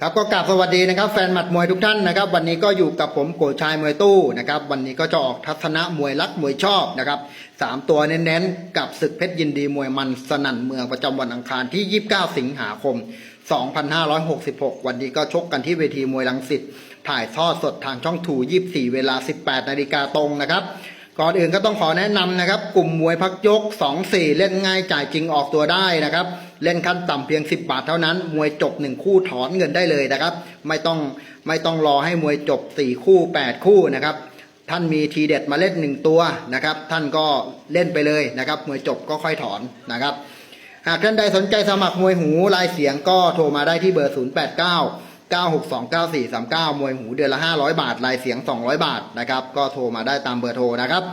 ครับก็กราบสวัสดีนะครับแฟนหมัดมวยทุกท่านนะครับ วันนี้ก็อยู่กับผมโกชายมวยตู้นะครับวันนี้ก็จะออกทัศนะมวยรักมวยชอบนะครับสามตัวเน้นๆ กับศึกเพชรยินดีมวยมันสนั่นเมืองประจำวันอังคารที่ 29 สิงหาคม 2566 วันนี้ก็ชกกันที่เวทีมวยลังสิตถ่ายทอดสดทางช่องถู24 เวลา 18 นาฬิกาตรงนะครับ ก่อนอื่นก็ต้องขอแนะนำนะครับ กลุ่มมวยพักยก 2-4 เล่นง่ายจ่ายจริงออกตัวได้นะครับ เล่นขั้นต่ำเพียง 10 บาทเท่านั้น มวยจบ 1 คู่ถอนเงินได้เลยนะครับ ไม่ต้องไม่ต้องรอให้มวยจบ 4 คู่ 8 คู่นะครับ ท่านมีทีเด็ดมาเล่น 1 ตัวนะครับ ท่านก็เล่นไปเลยนะครับ มวยจบก็ค่อยถอนนะครับ หากท่านใดสนใจสมัครมวยหูลายเสียงก็โทรมาได้ที่เบอร์ 089 9629439 มวยหูเดือนละ 500 บาทลายเสียง 200 บาทนะครับ ก็โทรมาได้ตามเบอร์โทรนะครับ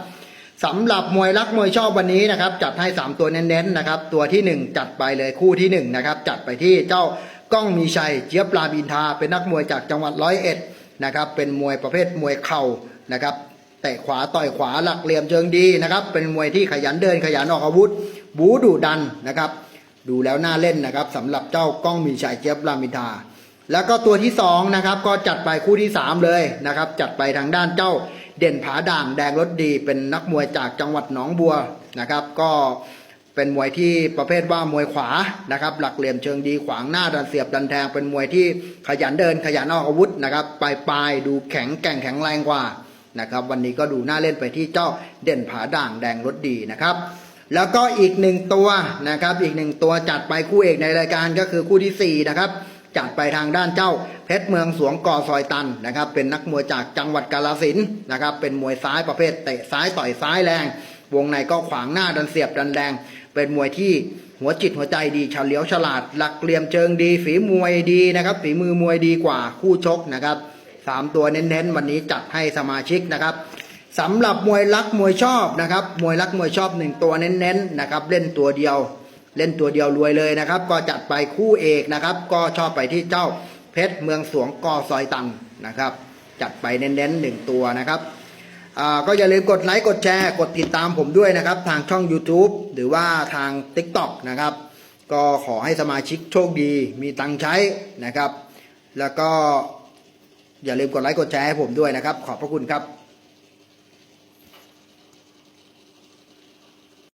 สำหรับมวยรักมวยชอบวันนี้นะครับ จัดให้ 3 ตัวเน้นๆนะครับ ตัวที่ 1 จัดไปเลยคู่ที่ 1 นะครับ จัดไปที่เจ้าก้องมีชัย เจี๊ยบปลาบินทา เป็นนักมวยจากจังหวัดร้อยเอ็ดนะครับ เป็นมวยประเภทมวยเข่านะครับเตะขวาต่อยขวาหลักเหลี่ยมเชิงดีนะครับ เป็นมวยที่ขยันเดินขยันออกอาวุธ บูดุดันนะครับ ดูแล้วน่าเล่นนะครับสำหรับเจ้าก้องมีชัยเจี๊ยบรามินทา แล้วก็ตัวที่สองนะครับก็จัดไปคู่ที่สามเลยนะครับ จัดไปทางด้านเจ้าเด่นผาด่างแดงรถดี เป็นนักมวยจากจังหวัดหนองบัวนะครับ ก็เป็นมวยที่ประเภทว่ามวยขวานะครับ หลักเหลี่ยมเชิงดีขวางหน้าดันเสียบดันแทงเป็นมวยที่ขยันเดินขยันออกอาวุธนะครับปลายปลายดูแข็งแกร่งแข็งแรงกว่านะครับ วันนี้ก็ดูน่าเล่นไปที่เจ้าเด่นผาด่างแดงรถดีนะครับแล้วก็อีกหนึ่งตัวนะครับอีกหนึ่งตัวจัดไปคู่เอกในรายการก็คือคู่ที่สี่นะครับ จัดไปทางด้านเจ้า เพชรเมืองสวงก่อซอยตันนะครับ เป็นนักมวยจากจังหวัดกาลสินนะครับ เป็นมวยซ้ายประเภทเตะซ้ายต่อยซ้ายแรง วงในก็ขวางหน้าดันเสียบดันแรง เป็นมวยที่หัวจิตหัวใจดีเฉลียวฉลาด หลักเหลี่ยมเชิงดี ฝีมวยดีนะครับ ฝีมือมวยดีกว่าคู่ชกนะครับสามตัวเน้นๆ วันนี้จัดให้สมาชิกนะครับสำหรับมวยรักมวยชอบนะครับ มวยรักมวยชอบหนึ่งตัวเน้นๆนะครับ เล่นตัวเดียว เล่นตัวเดียวรวยเลยนะครับ ก็จัดไปคู่เอกนะครับ ก็ชอบไปที่เจ้าเพชรเมืองสวงกอซอยตันนะครับ จัดไปเน้นๆหนึ่งตัวนะครับก็อย่าลืมกดไลค์กดแชร์กดติดตามผมด้วยนะครับ ทางช่อง YouTube หรือว่าทาง TikTok นะครับ ก็ขอให้สมาชิกโชคดีมีตังใช้นะครับ แล้วก็อย่าลืมกดไลค์กดแชร์ให้ผมด้วยนะครับ ขอบพระคุณครับ